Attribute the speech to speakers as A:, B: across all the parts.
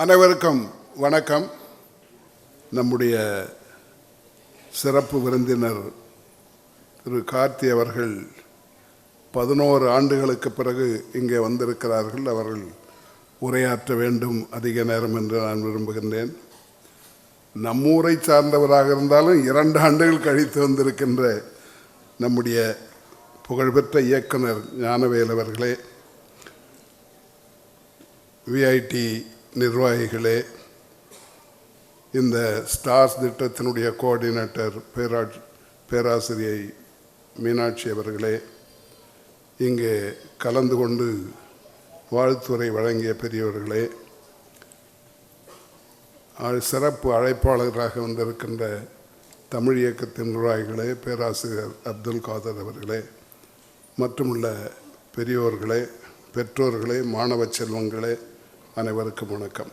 A: அனைவருக்கும் வணக்கம். நம்முடைய சிறப்பு விருந்தினர் திரு கார்த்தி அவர்கள் பதினோரு ஆண்டுகளுக்கு பிறகு இங்கே வந்திருக்கிறார்கள். அவர்கள் உரையாற்ற வேண்டும் அதிக நேரம் என்று நான் விரும்புகின்றேன். நம்மூரை சார்ந்தவராக இருந்தாலும் இரண்டு ஆண்டுகள் கழித்து வந்திருக்கின்ற நம்முடைய புகழ்பெற்ற இயக்குனர் ஞானவேல் அவர்களே விஐடி நிர்வாகிகளே இந்த ஸ்டார்ஸ் திட்டத்தினுடைய கோஆர்டினேட்டர் பேரா பேராசிரியை மீனாட்சி அவர்களே இங்கே கலந்து கொண்டு வாழ்த்துறை வழங்கிய பெரியவர்களே சிறப்பு அழைப்பாளராக வந்திருக்கின்ற தமிழ் இயக்கத்தின் நிர்வாகிகளே பேராசிரியர் அப்துல் காதர் அவர்களே மற்றும் உள்ள பெரியோர்களே பெற்றோர்களே மாணவ செல்வங்களே அனைவருக்கும் வணக்கம்.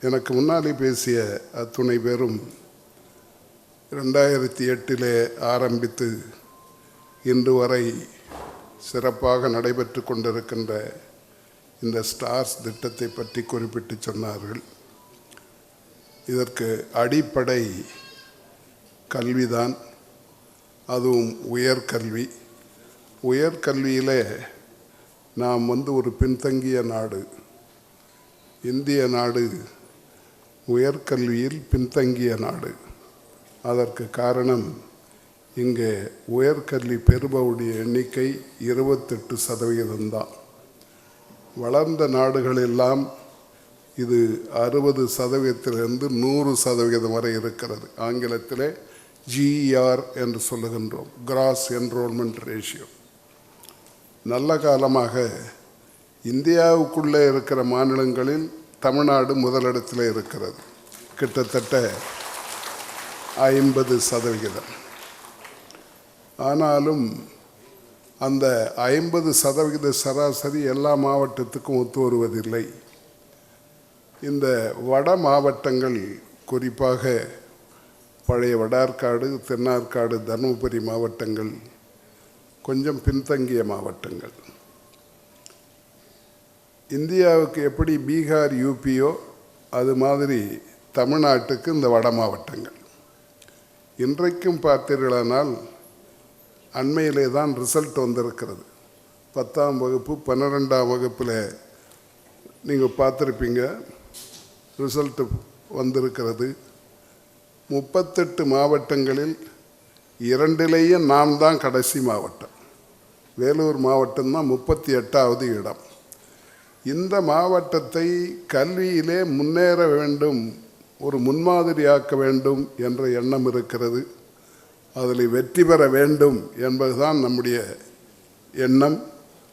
A: எனக்கு முன்னாலே பேசிய அத்துணை பேரும் ரெண்டாயிரத்தி எட்டிலே ஆரம்பித்து இன்று வரை சிறப்பாக நடைபெற்று கொண்டிருக்கின்ற இந்த ஸ்டார்ஸ் திட்டத்தை பற்றி குறிப்பிட்டு சொன்னார்கள். இதற்கு அடிப்படை கல்விதான். அதுவும் உயர்கல்வி. உயர்கல்வியிலே நாம் வந்து ஒரு பின்தங்கிய நாடு. இந்திய நாடு உயர்கல்வியில் பின்தங்கிய நாடு. அதற்கு காரணம் இங்கே உயர்கல்வி பெறுபவருடைய எண்ணிக்கை இருபத்தெட்டு சதவிகிதம்தான் வளர்ந்த நாடுகளெல்லாம் இது அறுபது சதவீதத்திலிருந்து நூறு சதவிகிதம் வரை இருக்கிறது. ஆங்கிலத்திலே ஜிஆர் என்று சொல்லுகின்றோம். கிராஸ் என்ரோல்மெண்ட் ரேஷியோ நல்ல காலமாக இந்தியாவுக்குள்ளே இருக்கிற மாநிலங்களில் தமிழ்நாடு முதலிடத்தில் இருக்கிறது. கிட்டத்தட்ட ஐம்பது சதவிகிதம். ஆனாலும் அந்த ஐம்பது சதவிகித சராசரி எல்லா மாவட்டத்துக்கும் ஒத்து வருவதில்லை. இந்த வட மாவட்டங்கள் குறிப்பாக பழைய வடார்காடு தென்னார்காடு தருமபுரி மாவட்டங்கள் கொஞ்சம் பின்தங்கிய மாவட்டங்கள். இந்தியாவுக்கு எப்படி பீகார் யூபியோ அது மாதிரி தமிழ்நாட்டுக்கு இந்த வட மாவட்டங்கள். இன்றைக்கும் பார்த்தீர்களானால் அண்மையிலே தான் ரிசல்ட் வந்திருக்கிறது. பத்தாம் வகுப்பு பன்னிரெண்டாம் வகுப்பில் நீங்கள் பார்த்துருப்பீங்க ரிசல்ட்டு வந்திருக்கிறது. முப்பத்தெட்டு மாவட்டங்களில் இரண்டிலேயே நாம் தான் கடைசி மாவட்டம். வேலூர் மாவட்டம்தான் முப்பத்தி எட்டாவது இடம். இந்த மாவட்டத்தை கல்வியிலே முன்னேற வேண்டும் ஒரு முன்மாதிரியாக்க வேண்டும் என்ற எண்ணம் இருக்கிறது. அதில் வெற்றி பெற வேண்டும் என்பதுதான் நம்முடைய எண்ணம்.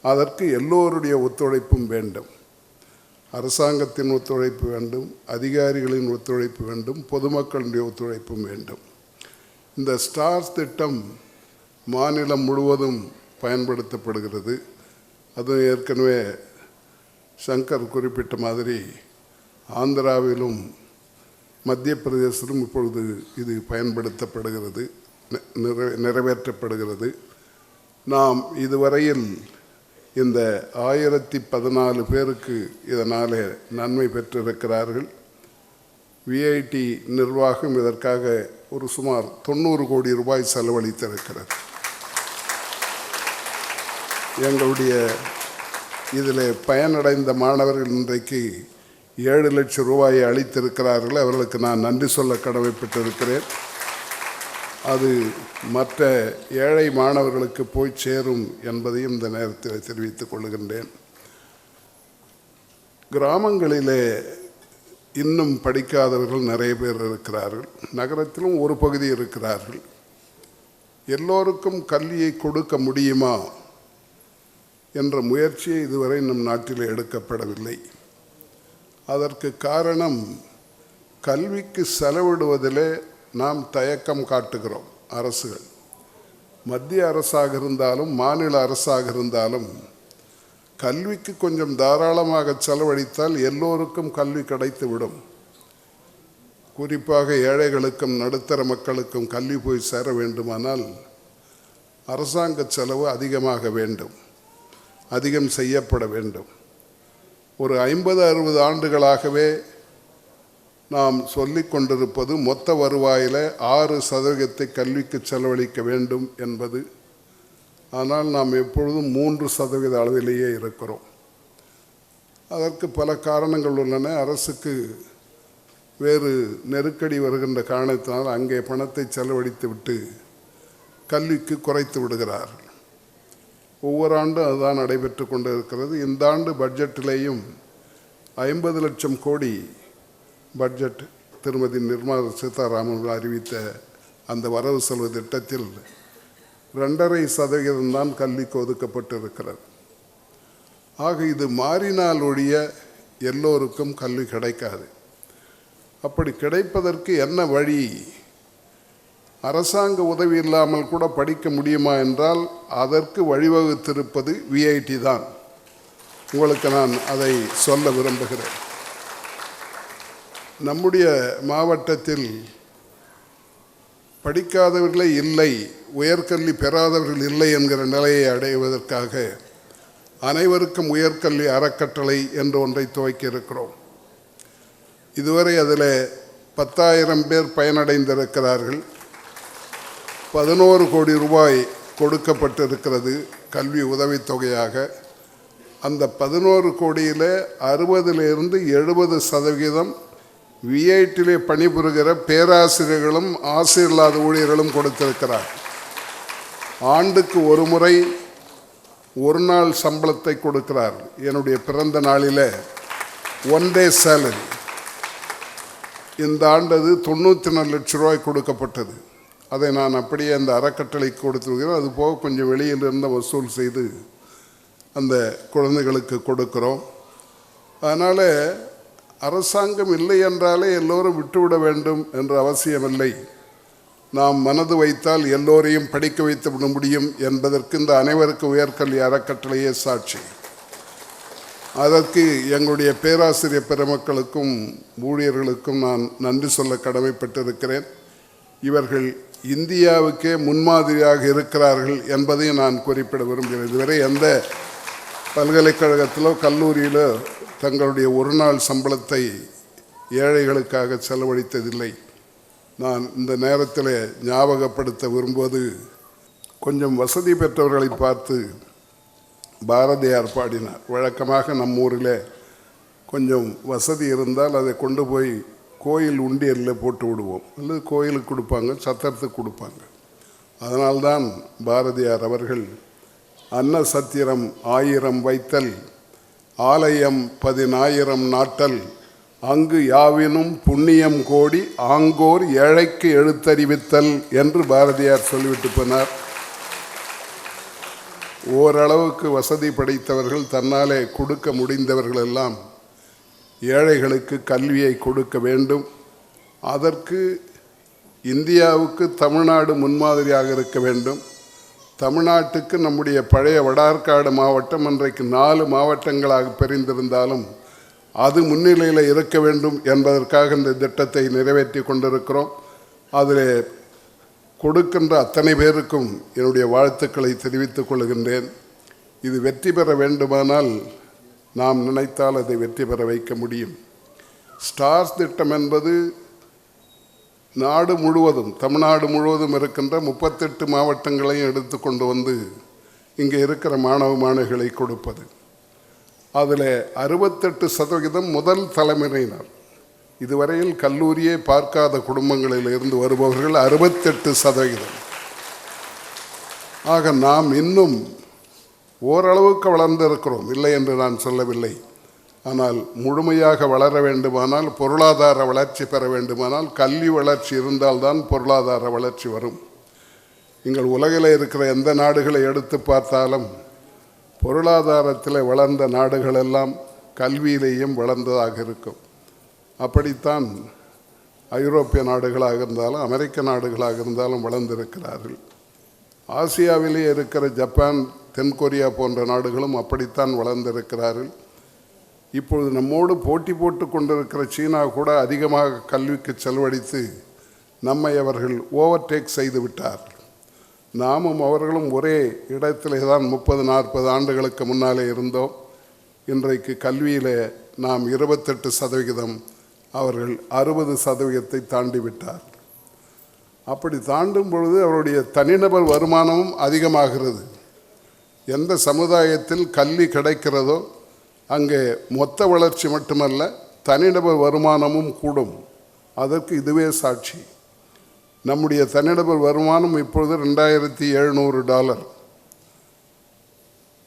A: அதற்கு எல்லோருடைய ஒத்துழைப்பும் வேண்டும். அரசாங்கத்தின் ஒத்துழைப்பு வேண்டும் அதிகாரிகளின் ஒத்துழைப்பு வேண்டும் பொதுமக்களுடைய ஒத்துழைப்பும் வேண்டும். இந்த ஸ்டார்ஸ் திட்டம் மாநிலம் முழுவதும் பயன்படுத்தப்படுகிறது. அதுவும் ஏற்கனவே சங்கர் குறிப்பிட்ட மாதிரி ஆந்திராவிலும் மத்திய பிரதேசத்திலும் இப்பொழுது இது பயன்படுத்தப்படுகிறது நி- நிறை நிறைவேற்றப்படுகிறது. நாம் இதுவரையில் இந்த ஆயிரத்தி பதினாலு பேருக்கு இதனால் நன்மை பெற்றிருக்கிறார்கள். விஐடி நிர்வாகம் இதற்காக ஒரு சுமார் தொண்ணூறு கோடி ரூபாய் செலவழித்திருக்கிறது. எங்களுடைய இதில் பயனடைந்த மாணவர்கள் இன்றைக்கு ஏழு லட்சம் ரூபாயை அளித்திருக்கிறார்கள். அவர்களுக்கு நான் நன்றி சொல்ல கடமைப்பட்டிருக்கிறேன். அது மற்ற ஏழை மாணவர்களுக்கு போய் சேரும் என்பதையும் இந்த நேரத்தில் தெரிவித்துக் கொள்கின்றேன். கிராமங்களிலே இன்னும் படிக்காதவர்கள் நிறைய பேர் இருக்கிறார்கள். நகரத்திலும் ஒரு பகுதி இருக்கிறார்கள். எல்லோருக்கும் கல்வியை கொடுக்க முடியுமா? என்ற முயற்சியை இதுவரை நம் நாட்டில் எடுக்கப்படவில்லை. அதற்கு காரணம் கல்விக்கு செலவிடுவதிலே நாம் தயக்கம் காட்டுகிறோம் அரசுகள். மத்திய அரசாக இருந்தாலும் மாநில அரசாக இருந்தாலும் கல்விக்கு கொஞ்சம் தாராளமாக செலவழித்தால் எல்லோருக்கும் கல்வி கிடைத்துவிடும். குறிப்பாக ஏழைகளுக்கும் நடுத்தர மக்களுக்கும் கல்வி போய் சேர வேண்டுமானால் அரசாங்க செலவு அதிகமாக வேண்டும். அதிகம் செய்யப்பட வேண்டும். ஒரு ஐம்பது அறுபது ஆண்டுகளாகவே நாம் சொல்லிக்கொண்டிருப்பது மொத்த வருவாயில் ஆறு சதவீதத்தை கல்விக்கு செலவழிக்க வேண்டும் என்பது. ஆனால் நாம் எப்பொழுதும் மூன்று சதவீத அளவிலேயே இருக்கிறோம். அதற்கு பல காரணங்கள் உள்ளன. அரசுக்கு வேறு நெருக்கடி வருகின்ற காரணத்தினால் அங்கே பணத்தை செலவழித்து விட்டு கல்விக்கு குறைத்து விடுகிறார்கள். ஒவ்வொரு ஆண்டும் அதுதான் நடைபெற்று கொண்டு இருக்கிறது இந்த ஆண்டு பட்ஜெட்டிலேயும் ஐம்பது லட்சம் கோடி பட்ஜெட் திருமதி நிர்மலா சீதாராமன் அறிவித்த அந்த வரவு செலவு திட்டத்தில் ரெண்டரை சதவிகிதம் தான் கல்விக்கு ஒதுக்கப்பட்டிருக்கிறது. ஆக இது மாறினால் ஒழிய எல்லோருக்கும் கல்வி கிடைக்காது. அப்படி கிடைப்பதற்கு என்ன வழி? அரசாங்க உதவி இல்லாமல் கூட படிக்க முடியுமா என்றால் அதற்கு வழிவகுத்திருப்பது விஐடி தான். உங்களுக்கு நான் அதை சொல்ல விரும்புகிறேன். நம்முடைய மாவட்டத்தில் படிக்காதவர்களே இல்லை உயர்கல்வி பெறாதவர்கள் இல்லை என்கிற நிலையை அடைவதற்காக அனைவருக்கும் உயர்கல்வி அறக்கட்டளை என்று ஒன்றை துவக்கியிருக்கிறோம் இதுவரை அதில் பத்தாயிரம் பேர் பயனடைந்திருக்கிறார்கள். பதினோரு கோடி ரூபாய் கொடுக்கப்பட்டிருக்கிறது கல்வி உதவித்தொகையாக. அந்த பதினோரு கோடியில் அறுபதுலேருந்து எழுபது சதவிகிதம் விஐடியிலே பணிபுரிகிற பேராசிரியர்களும் ஆசிரியர் இல்லாத ஊழியர்களும் கொடுத்திருக்கிறார். ஆண்டுக்கு ஒரு முறை ஒரு நாள் சம்பளத்தை கொடுக்கிறார். என்னுடைய பிறந்த நாளில் ஒன் டே சேலரி இந்த ஆண்டு அது தொண்ணூற்றி நாலு லட்ச ரூபாய் கொடுக்கப்பட்டது. அதை நான் அப்படியே அந்த அறக்கட்டளை கொடுத்துருக்கிறோம் அது போக கொஞ்சம் வெளியிலிருந்து வசூல் செய்து அந்த குழந்தைகளுக்கு கொடுக்குறோம். அதனால் அரசாங்கம் இல்லை என்றாலே எல்லோரும் விட்டுவிட வேண்டும் என்ற அவசியமில்லை. நாம் மனது வைத்தால் எல்லோரையும் படிக்க வைத்து விட முடியும் என்பதற்கு இந்த அனைவருக்கு உயர்கல்வி அறக்கட்டளையே சாட்சி. அதற்கு எங்களுடைய பேராசிரியர் பெருமக்களுக்கும் ஊழியர்களுக்கும் நான் நன்றி சொல்ல கடமைப்பட்டிருக்கிறேன். இவர்கள் இந்தியாவுக்கே முன்மாதிரியாக இருக்கிறார்கள் என்பதையும் நான் குறிப்பிட விரும்புகிறேன். இதுவரை எந்த பல்கலைக்கழகத்திலோ கல்லூரியிலோ தங்களுடைய ஒரு நாள் சம்பளத்தை ஏழைகளுக்காக செலவழித்ததில்லை. நான் இந்த நேரத்தில் ஞாபகப்படுத்த விரும்புவது கொஞ்சம் வசதி பெற்றவர்களை பார்த்து பாரதியார் பாடினார். வழக்கமாக நம்ம ஊரில் கொஞ்சம் வசதி இருந்தால் அதை கொண்டு போய் கோயில் உண்டியலில் போட்டு விடுவோம். அல்லது கோயிலுக்கு கொடுப்பாங்க சத்திரத்துக்கு கொடுப்பாங்க. அதனால்தான் பாரதியார் அவர்கள் அன்ன சத்திரம் ஆயிரம் வைத்தல் ஆலயம் பதினாயிரம் நாட்டல் அங்கு யாவினும் புண்ணியம் கோடி ஆங்கோர் ஏழைக்கு எழுத்தறிவித்தல் என்று பாரதியார் சொல்லிவிட்டு போனார். ஓரளவுக்கு வசதி படைத்தவர்கள் தன்னாலே கொடுக்க முடிந்தவர்கள் எல்லாம் ஏழைகளுக்கு கல்வியை கொடுக்க வேண்டும். அதற்கு இந்தியாவுக்கு தமிழ்நாடு முன்மாதிரியாக இருக்க வேண்டும். தமிழ்நாட்டுக்கு நம்முடைய பழைய வடார்காடு மாவட்டம் இன்றைக்கு நாலு மாவட்டங்களாக பிரிந்திருந்தாலும் அது முன்னிலையில் இருக்க வேண்டும் என்பதற்காக இந்த திட்டத்தை நிறைவேற்றி கொண்டிருக்கிறோம். அதில் கொடுக்கின்ற அத்தனை பேருக்கும் என்னுடைய வாழ்த்துக்களை தெரிவித்துக் கொள்கின்றேன். இது வெற்றி பெற வேண்டுமானால் நாம் நினைத்தால் அதை வெற்றி பெற வைக்க முடியும். ஸ்டார்ஸ் திட்டம் என்பது நாடு முழுவதும் தமிழ்நாடு முழுவதும் இருக்கின்ற முப்பத்தெட்டு மாவட்டங்களையும் எடுத்து கொண்டு வந்து இங்கே இருக்கிற மாணவ மாணவிகளை கொடுப்பது. அதில் அறுபத்தெட்டு சதவிகிதம் முதல் தலைமுறையினர் இதுவரையில் கல்லூரியே பார்க்காத குடும்பங்களில் இருந்து வருபவர்கள் அறுபத்தெட்டு சதவிகிதம் ஆக நாம் இன்னும் ஓரளவுக்கு வளர்ந்திருக்கிறோம். இல்லை என்று நான் சொல்லவில்லை. ஆனால் முழுமையாக வளர வேண்டுமானால் பொருளாதார வளர்ச்சி பெற வேண்டுமானால் கல்வி வளர்ச்சி இருந்தால்தான் பொருளாதார வளர்ச்சி வரும். நீங்கள் உலகில் இருக்கிற எந்த நாடுகளை எடுத்து பார்த்தாலும் பொருளாதாரத்தில் வளர்ந்த நாடுகளெல்லாம் கல்வியிலேயும் வளர்ந்ததாக இருக்கும். அப்படித்தான் ஐரோப்பிய நாடுகளாக இருந்தாலும் அமெரிக்க நாடுகளாக இருந்தாலும் வளர்ந்திருக்கிறார்கள். ஆசியாவிலே இருக்கிற ஜப்பான் தென்கொரியா போன்ற நாடுகளும் அப்படித்தான் வளர்ந்திருக்கிறார்கள். இப்பொழுது நம்மோடு போட்டி போட்டு கொண்டிருக்கிற சீனா கூட அதிகமாக கல்விக்கு செலவழித்து நம்மை அவர்கள் ஓவர்டேக் செய்து விட்டார். நாமும் அவர்களும் ஒரே இடத்திலே தான் முப்பது நாற்பது ஆண்டுகளுக்கு முன்னாலே இருந்தோம். இன்றைக்கு கல்வியில் நாம் இருபத்தெட்டு சதவிகிதம் அவர்கள் அறுபது சதவிகிதத்தை தாண்டி விட்டார். அப்படி தாண்டும் பொழுது அவருடைய தனிநபர் வருமானமும் அதிகமாகிறது. எந்த சமுதாயத்தில் கல்வி கிடைக்கிறதோ அங்கே மொத்த வளர்ச்சி மட்டுமல்ல தனிநபர் வருமானமும் கூடும். அதற்கு இதுவே சாட்சி. நம்முடைய தனிநபர் வருமானம் இப்பொழுது ரெண்டாயிரத்தி எழுநூறு டாலர்.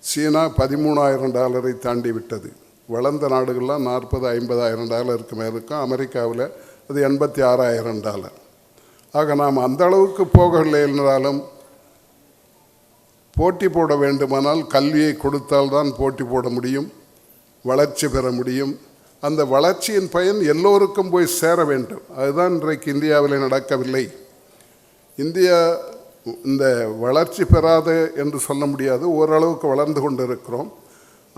A: சீனா பதிமூணாயிரம் டாலரை தாண்டி விட்டது வளர்ந்த நாடுகள்லாம் நாற்பது ஐம்பதாயிரம் டாலருக்கு மேலே இருக்கும் அமெரிக்காவில் அது எண்பத்தி ஆறாயிரம் டாலர். ஆக நாம் அந்த அளவுக்கு போகவில்லை என்றாலும் போட்டி போட வேண்டுமானால் கல்வியை கொடுத்தால்தான் போட்டி போட முடியும் வளர்ச்சி பெற முடியும். அந்த வளர்ச்சியின் பயன் எல்லோருக்கும் போய் சேர வேண்டும். அதுதான் இன்றைக்கு இந்தியாவில் நடக்கவில்லை. இந்தியா இந்த வளர்ச்சி பெறாத என்று சொல்ல முடியாது ஓரளவுக்கு வளர்ந்து கொண்டிருக்கிறோம்.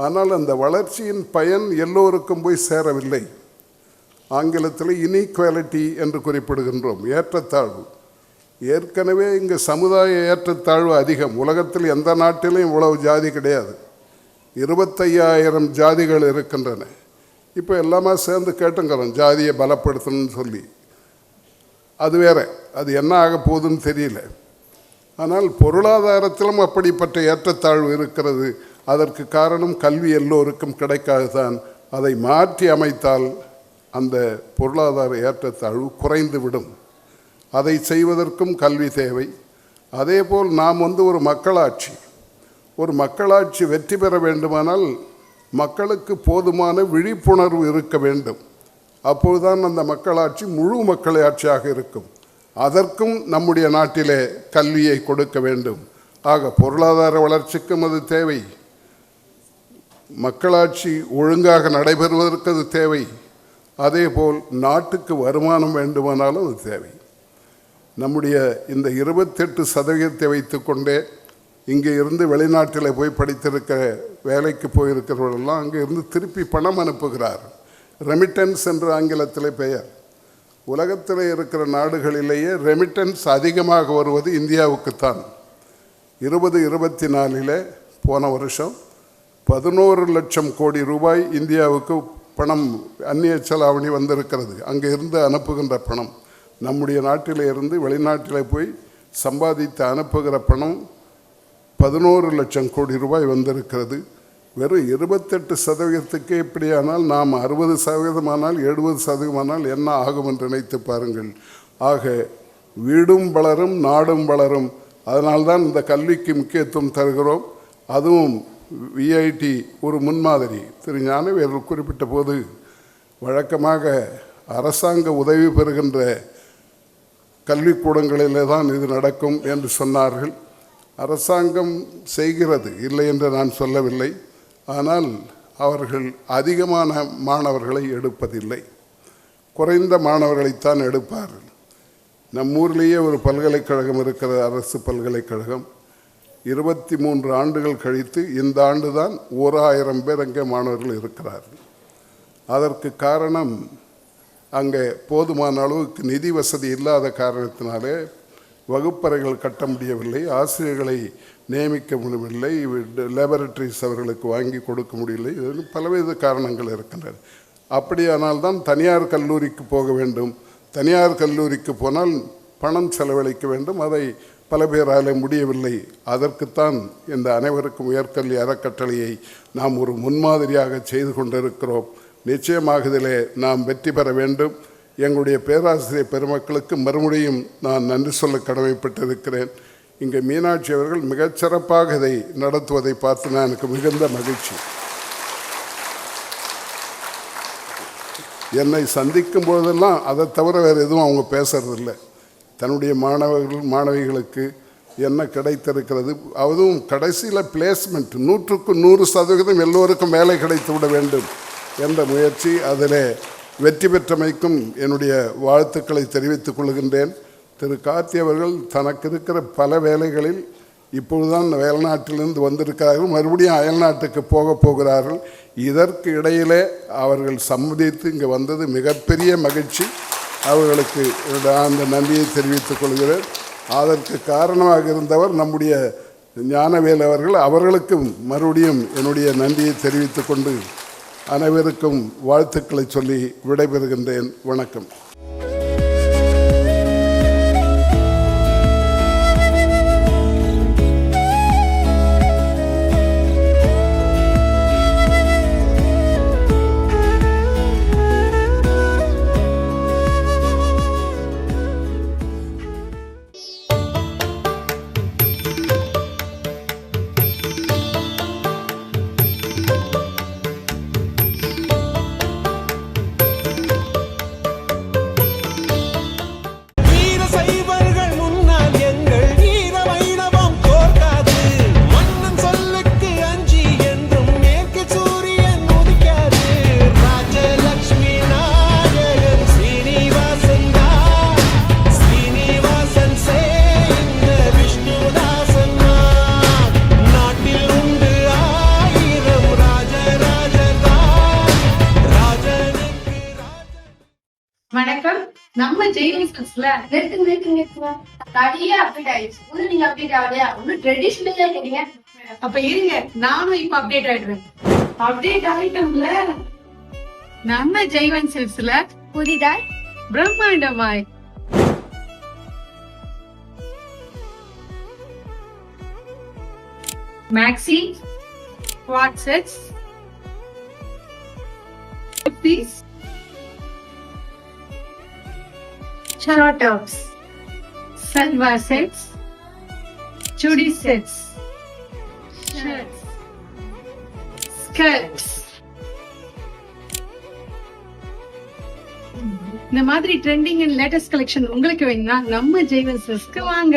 A: ஆனால் அந்த வளர்ச்சியின் பயன் எல்லோருக்கும் போய் சேரவில்லை. ஆங்கிலத்தில் இனீக்வாலிட்டி என்று குறிப்பிடுகின்றோம் ஏற்றத்தாழ்வு. ஏற்கனவே இங்கே சமுதாய ஏற்றத்தாழ்வு அதிகம். உலகத்தில் எந்த நாட்டிலும் இவ்வளவு ஜாதி கிடையாது. இருபத்தையாயிரம் ஜாதிகள் இருக்கின்றன. இப்போ எல்லாமே சேர்ந்து கேட்டுங்கிறோம். ஜாதியை பலப்படுத்தணும்னு சொல்லி. அது வேற. அது என்ன ஆக போகுதுன்னு தெரியல. ஆனால் பொருளாதாரத்திலும் அப்படிப்பட்ட ஏற்றத்தாழ்வு இருக்கிறது. அதற்கு காரணம் கல்வி எல்லோருக்கும் கிடைக்காதுதான். அதை மாற்றி அமைத்தால் அந்த பொருளாதார ஏற்றத்தாழ்வு குறைந்துவிடும். அதை செய்வதற்கும் கல்வி தேவை. அதேபோல் நாம் வந்து ஒரு மக்களாட்சி. ஒரு மக்களாட்சி வெற்றி பெற வேண்டுமானால் மக்களுக்கு போதுமான விழிப்புணர்வு இருக்க வேண்டும். அப்போதுதான் அந்த மக்களாட்சி முழு மக்களாட்சியாக இருக்கும். அதற்கும் நம்முடைய நாட்டிலே கல்வியை கொடுக்க வேண்டும். ஆக பொருளாதார வளர்ச்சிக்கும் அது தேவை. மக்களாட்சி ஒழுங்காக நடைபெறுவதற்கு அது தேவை. அதேபோல் நாட்டுக்கு வருமானம் வேண்டுமானாலும் அது தேவை. நம்முடைய இந்த இருபத்தெட்டு சதவீதத்தை வைத்துக்கொண்டே இங்கே இருந்து வெளிநாட்டில் போய் படித்திருக்கிற வேலைக்கு போயிருக்கிறவர்களெல்லாம் அங்கே இருந்து திருப்பி பணம் அனுப்புகிறார். ரெமிட்டன்ஸ் என்று ஆங்கிலத்தில் பெயர். உலகத்தில் இருக்கிற நாடுகளிலேயே ரெமிட்டன்ஸ் அதிகமாக வருவது இந்தியாவுக்குத்தான். இருபது இருபத்தி நாலில் போன வருஷம் பதினோரு லட்சம் கோடி ரூபாய் இந்தியாவுக்கு பணம் அந்நிய செலாவணி வந்திருக்கிறது. அங்கே இருந்து அனுப்புகின்ற பணம். நம்முடைய நாட்டில் இருந்து வெளிநாட்டில் போய் சம்பாதித்து அனுப்புகிற பணம் பதினோரு லட்சம் கோடி ரூபாய் வந்திருக்கிறது. வெறும் இருபத்தெட்டு சதவீதத்துக்கு இப்படியானால் நாம் அறுபது சதவீதமானால் எழுபது சதவீதமானால் என்ன ஆகும் என்று நினைத்து பாருங்கள். ஆக வீடும் வளரும் நாடும் வளரும். அதனால்தான் இந்த கல்விக்கு முக்கியத்துவம் தருகிறோம். அதுவும் விஐடி ஒரு முன்மாதிரி. திரு ஞானவேல் குறிப்பிட்ட போது வழக்கமாக அரசாங்க உதவி பெறுகின்ற கல்விக்கூடங்களிலே தான் இது நடக்கும் என்று சொன்னார்கள். அரசாங்கம் செய்கிறது இல்லை என்று நான் சொல்லவில்லை. ஆனால் அவர்கள் அதிகமான மாணவர்களை எடுப்பதில்லை. குறைந்த மாணவர்களைத்தான் எடுப்பார்கள். நம் ஊர்லேயே ஒரு பல்கலைக்கழகம் இருக்கிறது அரசு பல்கலைக்கழகம். இருபத்தி மூன்று ஆண்டுகள் கழித்து இந்த ஆண்டு தான் ஓராயிரம் பேர் அங்கே மாணவர்கள் இருக்கிறார்கள். அதற்கு காரணம் அங்கே போதுமான அளவுக்கு நிதி வசதி இல்லாத காரணத்தினாலே வகுப்பறைகள் கட்ட முடியவில்லை ஆசிரியர்களை நியமிக்க முடியவில்லை லேபரட்டரிஸ் அவர்களுக்கு வாங்கி கொடுக்க முடியவில்லை. இது பலவித காரணங்கள் இருக்கின்றன. அப்படியானால் தான் தனியார் கல்லூரிக்கு போக வேண்டும். தனியார் கல்லூரிக்கு போனால் பணம் செலவழிக்க வேண்டும். அதை பல பேரால் முடியவில்லை. அதற்குத்தான் இந்த அனைவருக்கும் உயர்கல்வி அறக்கட்டளையை நாம் ஒரு முன்மாதிரியாக செய்து கொண்டிருக்கிறோம். நிச்சயமாக இதிலே நாம் வெற்றி பெற வேண்டும். எங்களுடைய பேராசிரியர் பெருமக்களுக்கு மறுபடியும் நான் நன்றி சொல்ல கடமைப்பட்டிருக்கிறேன். இங்கே மீனாட்சி அவர்கள் மிகச்சிறப்பாக இதை நடத்துவதை பார்த்து நான் எனக்கு மிகுந்த மகிழ்ச்சி. என்னை சந்திக்கும் போதெல்லாம் அதை தவிர வேறு எதுவும் அவங்க பேசுறதில்ல. தன்னுடைய மாணவர்கள் மாணவிகளுக்கு என்ன கிடைத்திருக்கிறது அதுவும் கடைசியில் பிளேஸ்மெண்ட் நூற்றுக்கு நூறு சதவீதம் எல்லோருக்கும் வேலை கிடைத்து விட வேண்டும். என்ற முயற்சி அதில் வெற்றி பெற்றமைக்கும் என்னுடைய வாழ்த்துக்களை தெரிவித்துக் கொள்கின்றேன். திரு கார்த்தி அவர்கள் தனக்கு இருக்கிற பல வேலைகளில் இப்பொழுதுதான் வெளிநாட்டிலிருந்து வந்திருக்கிறார்கள். மறுபடியும் அயல்நாட்டுக்கு போக போகிறார்கள். இதற்கு இடையிலே அவர்கள் சம்மதித்து இங்கே வந்தது மிகப்பெரிய மகிழ்ச்சி. அவர்களுக்கு அந்த நன்றியை தெரிவித்துக் கொள்கிறேன். அதற்கு காரணமாக இருந்தவர் நம்முடைய
B: ஞானவேல் அவர்கள். அவர்களுக்கும் மறுபடியும் என்னுடைய நன்றியை தெரிவித்துக் கொண்டு அனைவருக்கும் வாழ்த்துக்களை சொல்லி விடைபெறுகின்றேன். வணக்கம்.
C: ஜெயின் நிறுத்துங்க
D: நிறுத்து நிறுத்துங்க. நிறைய அப்டேட் ஆயிடுச்சு. ஒண்ணு நீங்க அப்டேட் ஆகலையா? ஒண்ணு ட்ரெடிஷ்னலா இருக்கீங்க
C: அப்ப இருங்க. நானும் இப்ப அப்டேட் ஆயிடுவேன் அப்டேட் ஆயிட்டோம்ல. நம்ம ஜெய்வன் சில்ஸ்ல
D: புதிதாய்
C: பிரம்மாண்டமாய். Maxi WhatsApp piece short tops salwar sets chudi sets shirts skirts இந்த மாதிரி ட்ரெண்டிங் அண்ட் லேட்டஸ்ட் கலெக்ஷன் உங்களுக்கு வேணும்னா நம்ம ஜெய்வன் சில்ஸ்க்கு வாங்க.